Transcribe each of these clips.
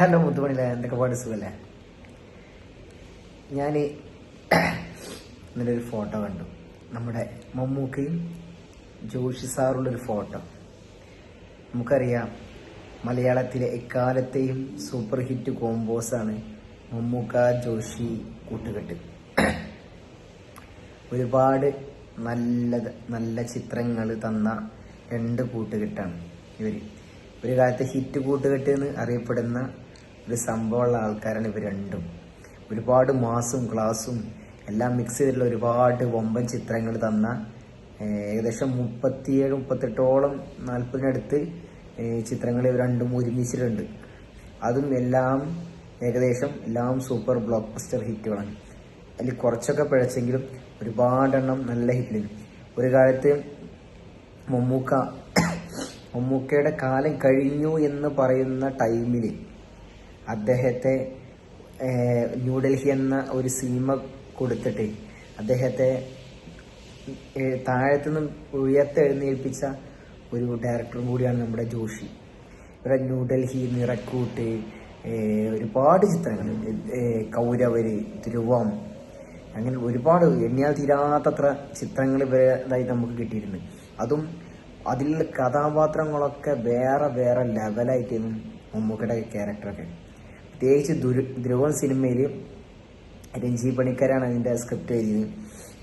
Hello മുത്തുമണിയിലെ എന്തൊക്കെ പാട് സുഖല്ലേ? ഞാൻ ഇന്നലെ ഒരു ഫോട്ടോ കണ്ടു. നമ്മുടെ മമ്മൂക്കയും ജോഷി സാറുള്ളൊരു ഫോട്ടോ. നമുക്കറിയാം മലയാളത്തിലെ എക്കാലത്തെയും സൂപ്പർ ഹിറ്റ് കോമ്പോസാണ് മമ്മൂക്ക ജോഷി കൂട്ടുകെട്ട്. ഒരുപാട് നല്ല നല്ല ചിത്രങ്ങൾ തന്ന രണ്ട് കൂട്ടുകെട്ടാണ് ഇവർ ഒരു കാലത്ത് ഹിറ്റ് കൂട്ടുകെട്ട് എന്ന് അറിയപ്പെടുന്ന ഒരു സംഭവമുള്ള ആൾക്കാരാണ് ഇവർ രണ്ടും. ഒരുപാട് മാസും ക്ലാസും എല്ലാം മിക്സ് ചെയ്തിട്ടുള്ള ഒരുപാട് വമ്പൻ ചിത്രങ്ങൾ തന്ന ഏകദേശം മുപ്പത്തിയേഴ് മുപ്പത്തെട്ടോളം നാൽപ്പതിനടുത്ത് ചിത്രങ്ങൾ ഇവർ രണ്ടും ഒരുമിച്ചിട്ടുണ്ട്. അതും എല്ലാം ഏകദേശം എല്ലാം സൂപ്പർ ബ്ലോക്ക് ബസ്റ്റർ ഹിറ്റുകളാണ് അതിൽ കുറച്ചൊക്കെ പിഴച്ചെങ്കിലും ഒരുപാടെണ്ണം നല്ല ഹിറ്റിൽ ഒരു കാലത്ത് മമ്മൂക്ക മമ്മൂക്കയുടെ കാലം കഴിഞ്ഞു എന്ന് പറയുന്ന ടൈമിൽ അദ്ദേഹത്തെ ന്യൂഡൽഹി എന്ന ഒരു സിനിമ കൊടുത്തിട്ട് അദ്ദേഹത്തെ താഴത്തു താഴത്തുനിന്ന് ഉയർത്തെഴുന്നേൽപ്പിച്ച ഒരു ഡയറക്ടറും കൂടിയാണ് നമ്മുടെ ജോഷി. ഇവിടെ ന്യൂഡൽഹി നിറക്കൂട്ട് ഒരുപാട് ചിത്രങ്ങൾ കൗരവര് ധ്രുവം അങ്ങനെ ഒരുപാട് എണ്ണിയാൽ തീരാത്തത്ര ചിത്രങ്ങൾ ഇവരതായി നമുക്ക് കിട്ടിയിട്ടുണ്ട്. അതും അതിലുള്ള കഥാപാത്രങ്ങളൊക്കെ വേറെ വേറെ ലെവലായിട്ടായിരുന്നു മമ്മൂക്കയുടെ ക്യാരക്ടറൊക്കെ പ്രത്യേകിച്ച് ദുരു ധ്രുവൻ സിനിമയിൽ രഞ്ജി പണിക്കരാണ് അതിന്റെ സ്ക്രിപ്റ്റ് എഴുതിയത്.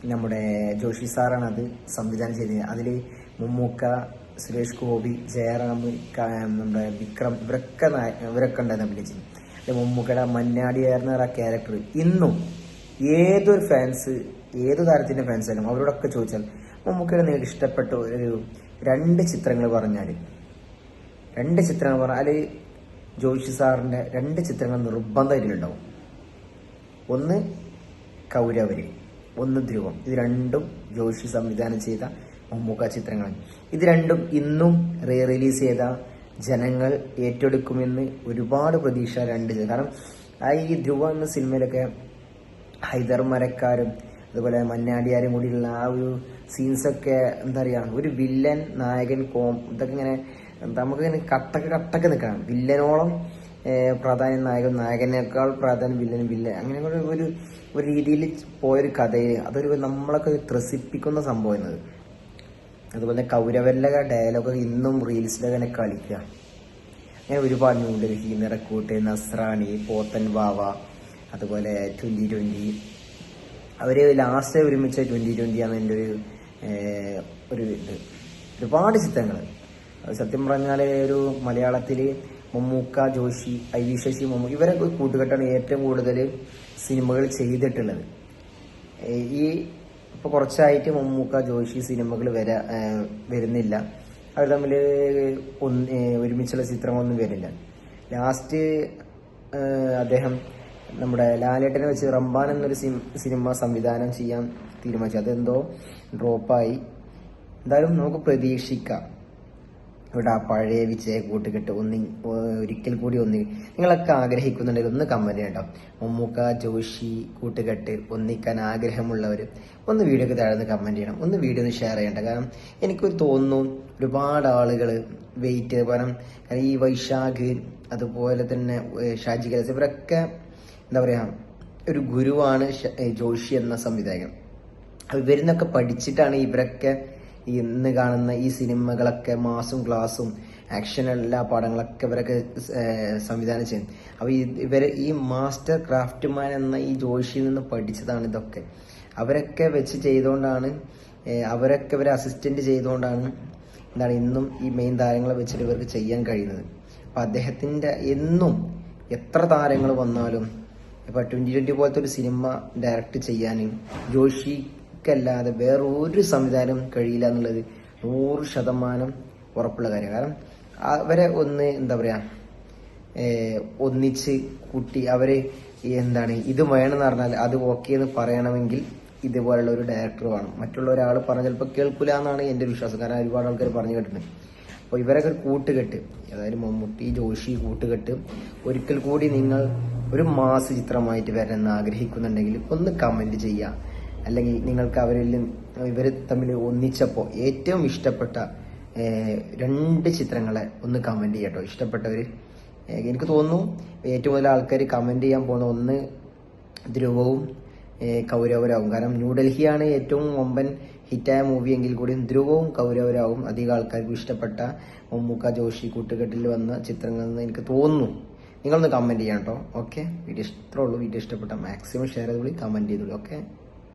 നമ്മുടെ ജോഷി സാറാണ് അത് സംവിധാനം ചെയ്തത്. അതിൽ മുമ്മൂക്ക സുരേഷ് ഗോപി ജയറാം നമ്മുടെ വിക്രം ഇവരൊക്കെ ഇവരൊക്കെ ഉണ്ടായിരുന്നു അഭിനയിച്ചത് അതിൽ മമ്മൂക്കയുടെ മന്നാടിയായിരുന്ന ആ ക്യാരക്ടർ ഇന്നും ഏതൊരു ഫാൻസ് ഏത് താരത്തിന്റെ ഫാൻസ് ആയാലും അവരോടൊക്കെ ചോദിച്ചാൽ മമ്മൂക്കയുടെ നിങ്ങൾക്ക് ഇഷ്ടപ്പെട്ട ഒരു രണ്ട് ചിത്രങ്ങൾ പറഞ്ഞാൽ രണ്ട് ചിത്രങ്ങൾ പറഞ്ഞാൽ ജോഷി സാറിന്റെ രണ്ട് ചിത്രങ്ങൾ നിർബന്ധമായിട്ടുണ്ടാവും. ഒന്ന് കൗരവര് ഒന്ന് ധ്രുവം. ഇത് രണ്ടും ജോഷി സംവിധാനം ചെയ്ത മമ്മൂക്ക ചിത്രങ്ങളാണ്. ഇത് രണ്ടും ഇന്നും റീ റിലീസ് ചെയ്ത ജനങ്ങൾ ഏറ്റെടുക്കുമെന്ന് ഒരുപാട് പ്രതീക്ഷ രണ്ട്. കാരണം ആ ഈ ധ്രുവ എന്ന സിനിമയിലൊക്കെ ഹൈദർ മരക്കാരും അതുപോലെ മന്നാടിയാരും കൂടിയുള്ള ആ ഒരു സീൻസൊക്കെ എന്താ പറയുക ഒരു വില്ലൻ നായകൻ കോം ഇതൊക്കെ ഇങ്ങനെ നമുക്ക് ഇങ്ങനെ കട്ടക്ക് കട്ടക്ക് നിൽക്കണം. വില്ലനോളം പ്രാധാന്യം നായകൻ നായകനേക്കാൾ പ്രാധാന്യം വില്ലൻ വില്ലൻ അങ്ങനെ ഒരു ഒരു രീതിയിൽ പോയൊരു കഥയിൽ അതൊരു നമ്മളൊക്കെ ത്രസിപ്പിക്കുന്ന സംഭവം അതുപോലെ കൗരവരിലെ ഡയലോഗ് ഇന്നും റീൽസിലൊക്കെ ഇങ്ങനെ കളിക്കുക. അങ്ങനെ ഒരുപാട് ന്യൂഡൽഹി നിറക്കൂട്ട് നസ്രാണി പോത്തൻ വാവ അതുപോലെ ട്വന്റി ട്വന്റി അവർ ലാസ്റ്റ് ഒരുമിച്ച് ട്വന്റി ട്വന്റി ആണ് എന്റെ ഒരു ഒരു ഇത്. ഒരുപാട് ചിത്രങ്ങൾ സത്യം പറഞ്ഞാൽ ഒരു മലയാളത്തിൽ മമ്മൂക്ക ജോഷി ഐ വി ശശി മമ്മൂക്ക ഇവരൊക്കെ കൂട്ടുകെട്ടാണ് ഏറ്റവും കൂടുതൽ സിനിമകൾ ചെയ്തിട്ടുള്ളത്. ഈ ഇപ്പൊ കുറച്ചായിട്ട് മമ്മൂക്ക ജോഷി സിനിമകൾ വരാ വരുന്നില്ല. അവർ തമ്മിൽ ഒന്ന് ഒരുമിച്ചുള്ള ചിത്രങ്ങളൊന്നും വരുന്നില്ല ലാസ്റ്റ് അദ്ദേഹം നമ്മുടെ ലാലേട്ടനെ വെച്ച് റംബാൻ എന്നൊരു സിനിമ സംവിധാനം ചെയ്യാൻ തീരുമാനിച്ചു. അതെന്തോ ഡ്രോപ്പായി. എന്തായാലും നമുക്ക് പ്രതീക്ഷിക്കാം. ഇവിടെ ആ പഴയ വിജയ കൂട്ടുകെട്ട് ഒന്ന് ഒരിക്കൽ കൂടി ഒന്ന് നിങ്ങളൊക്കെ ആഗ്രഹിക്കുന്നുണ്ടെങ്കിൽ ഒന്ന് കമന്റ് കേട്ടോ. മമ്മൂക്ക ജോഷി കൂട്ടുകെട്ട് ഒന്നിക്കാൻ ആഗ്രഹമുള്ളവർ ഒന്ന് വീഡിയോക്ക് താഴെ കമന്റ് ചെയ്യണം. ഒന്ന് വീഡിയോ ഒന്ന് ഷെയർ ചെയ്യണ്ട. കാരണം എനിക്കൊരു തോന്നുന്നു ഒരുപാട് ആളുകൾ വെയിറ്റ് കാരണം ഈ വൈശാഖ് അതുപോലെ തന്നെ ഷാജി കലസ് ഇവരൊക്കെ എന്താ പറയാ ഒരു ഗുരുവാണ് ജോഷി എന്ന സംവിധായകൻ. ഇവരിന്നൊക്കെ പഠിച്ചിട്ടാണ് ഇവരൊക്കെ ഇന്ന് കാണുന്ന ഈ സിനിമകളൊക്കെ മാസും ക്ലാസും ആക്ഷൻ എല്ലാ പടങ്ങളൊക്കെ ഇവരൊക്കെ സംവിധാനം ചെയ്യുന്നത്. അപ്പൊ ഇവർ ഈ മാസ്റ്റർ ക്രാഫ്റ്റ്മാൻ എന്ന ഈ ജോഷിയിൽ നിന്ന് പഠിച്ചതാണ് ഇതൊക്കെ. അവരൊക്കെ വെച്ച് ചെയ്തുകൊണ്ടാണ് അവരൊക്കെ ഇവരെ അസിസ്റ്റന്റ് ചെയ്തുകൊണ്ടാണ് എന്താണ് ഇന്നും ഈ മെയിൻ താരങ്ങളെ വെച്ചിട്ട് ഇവർക്ക് ചെയ്യാൻ കഴിയുന്നത്. അപ്പൊ അദ്ദേഹത്തിന്റെ എന്നും എത്ര താരങ്ങൾ വന്നാലും ഇപ്പൊ ട്വന്റി ട്വന്റി പോലത്തെ ഒരു സിനിമ ഡയറക്ട് ചെയ്യാൻ ജോഷിക്കല്ലാതെ വേറെ ഒരു സംവിധാനം കഴിയില്ല എന്നുള്ളത് നൂറ് ശതമാനം ഉറപ്പുള്ള കാര്യം. കാരണം അവരെ ഒന്ന് എന്താ പറയാ ഒന്നിച്ച് കൂട്ടി അവരെ എന്താണ് ഇത് വേണമെന്ന് പറഞ്ഞാൽ അത് ഓക്കെ എന്ന് പറയണമെങ്കിൽ ഇതുപോലുള്ള ഒരു ഡയറക്ടർ വേണം. മറ്റുള്ള ഒരാൾ പറഞ്ഞാൽ ചിലപ്പോൾ കേൾക്കില്ല എന്നാണ് എന്റെ ഒരു വിശ്വാസം. കാരണം ഒരുപാട് ആൾക്കാർ പറഞ്ഞു കേട്ടിട്ടുണ്ട്. അപ്പോൾ ഇവരൊക്കെ കൂട്ടുകെട്ട് അതായത് മമ്മൂട്ടി ജോഷി കൂട്ടുകെട്ട് ഒരിക്കൽ കൂടി നിങ്ങൾ ഒരു മാസ ചിത്രമായിട്ട് വരണമെന്ന് ആഗ്രഹിക്കുന്നുണ്ടെങ്കിൽ ഒന്ന് കമന്റ് ചെയ്യുക. അല്ലെങ്കിൽ നിങ്ങൾക്ക് അവരിൽ ഇവർ തമ്മിൽ ഒന്നിച്ചപ്പോൾ ഏറ്റവും ഇഷ്ടപ്പെട്ട രണ്ട് ചിത്രങ്ങളെ ഒന്ന് കമന്റ് ചെയ്യട്ടോ ഇഷ്ടപ്പെട്ടവർ എനിക്ക് തോന്നുന്നു ഏറ്റവും കൂടുതൽ ആൾക്കാർ കമന്റ് ചെയ്യാൻ പോകുന്ന ഒന്ന് ധ്രുവവും കൗരവരാവും. കാരണം ന്യൂഡൽഹിയാണ് ഏറ്റവും ഒമ്പൻ ഹിറ്റായ മൂവി എങ്കിൽ കൂടിയും ധ്രുവവും കൗരവരാവും അധികം ആൾക്കാർക്കും ഇഷ്ടപ്പെട്ട മമ്മൂക്ക ജോഷി കൂട്ടുകെട്ടിൽ വന്ന ചിത്രങ്ങൾ എന്ന് എനിക്ക് തോന്നുന്നു. നിങ്ങളൊന്ന് കമന്റ് ചെയ്യാം കേട്ടോ ഓക്കെ വീഡിയോ ഇഷ്ടമുള്ളൂ വീഡിയോ ഇഷ്ടപ്പെട്ട മാക്സിമം ഷെയർ ചെയ്തോളി കമന്റ് ചെയ്തോളൂ ഓക്കെ